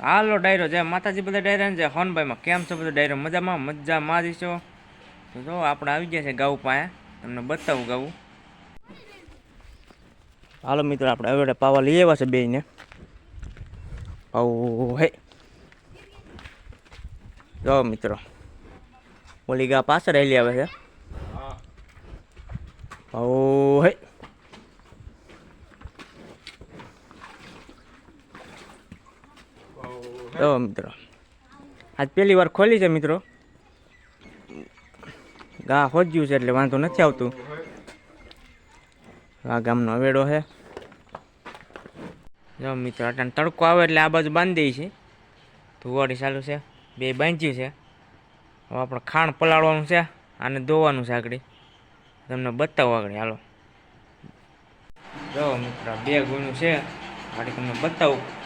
હાલો ડાયરો જે માતાજી બધા ડાયરા છે હોનભાઈમાં કેમ છો બધા ડાયરો? મજામાં? મજામાં જ છો? તો જો આપણે આવી ગયા છે ગાઉ પાસે. તમને બતાવું ગાવું હાલો મિત્રો આપણે હવે પાવા લઈ આવ્યા છે બેને આવું હે. જો મિત્રો ઓલી ગા પાછળ રહેલી આવે છે. આવું હે. જો મિત્રો. આજ પહેલી વાર ખોલી છે મિત્રો. ગા હોજ્યું છે એટલે વાંધો નથી આવતું. આ ગામનો અવેડો છે જો મિત્રો અટાણ તડકો આવે એટલે આ બાજુ બાંધી છે ધુવાડી ચાલુ છે. બે બાંધ્યું છે. હવે આપણે ખાણ પલાળવાનું છે અને ધોવાનું છે આગળ. તમને બતાવો આગળ, હાલો. જો મિત્રો બે ગુણું છે. આગળ તમને બતાવું.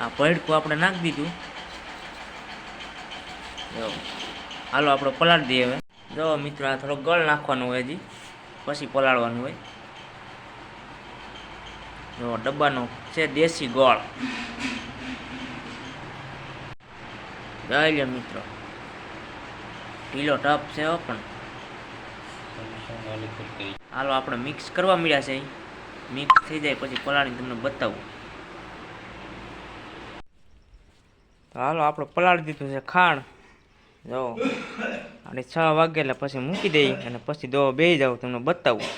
આ પૈડકું આપણે નાખી દીધું. જો, હાલો આપણે પલાળી દઈએ હવે. જો મિત્રો, આ થોડો ગળ નાખવાનું હોય હજી. પછી પલાળવાનું હોય. જો, ડબ્બાનો છે દેશી ગોળ. જોઈ મિત્રો. ઢીલો ટપ છે પણ. હાલો, આપણે મિક્સ કરવા મળ્યા છે મિક્સ થઈ જાય, પછી પલાળી તમને બતાવું. તો હાલો આપણે પલાળી દીધું છે ખાણ. જો અને છ વાગે એટલે પછી મૂકી દઈ અને પછી દો બે જાવ તમને બતાવું.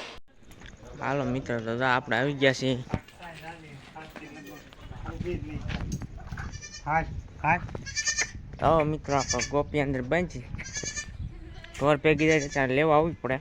હાલો મિત્ર તો આપણે આવી ગયા છીએ. તો મિત્રો આપણે ગોપી અંદર બંધ ઢોર ભેગી જાય ત્યારે લેવા આવવી પડે.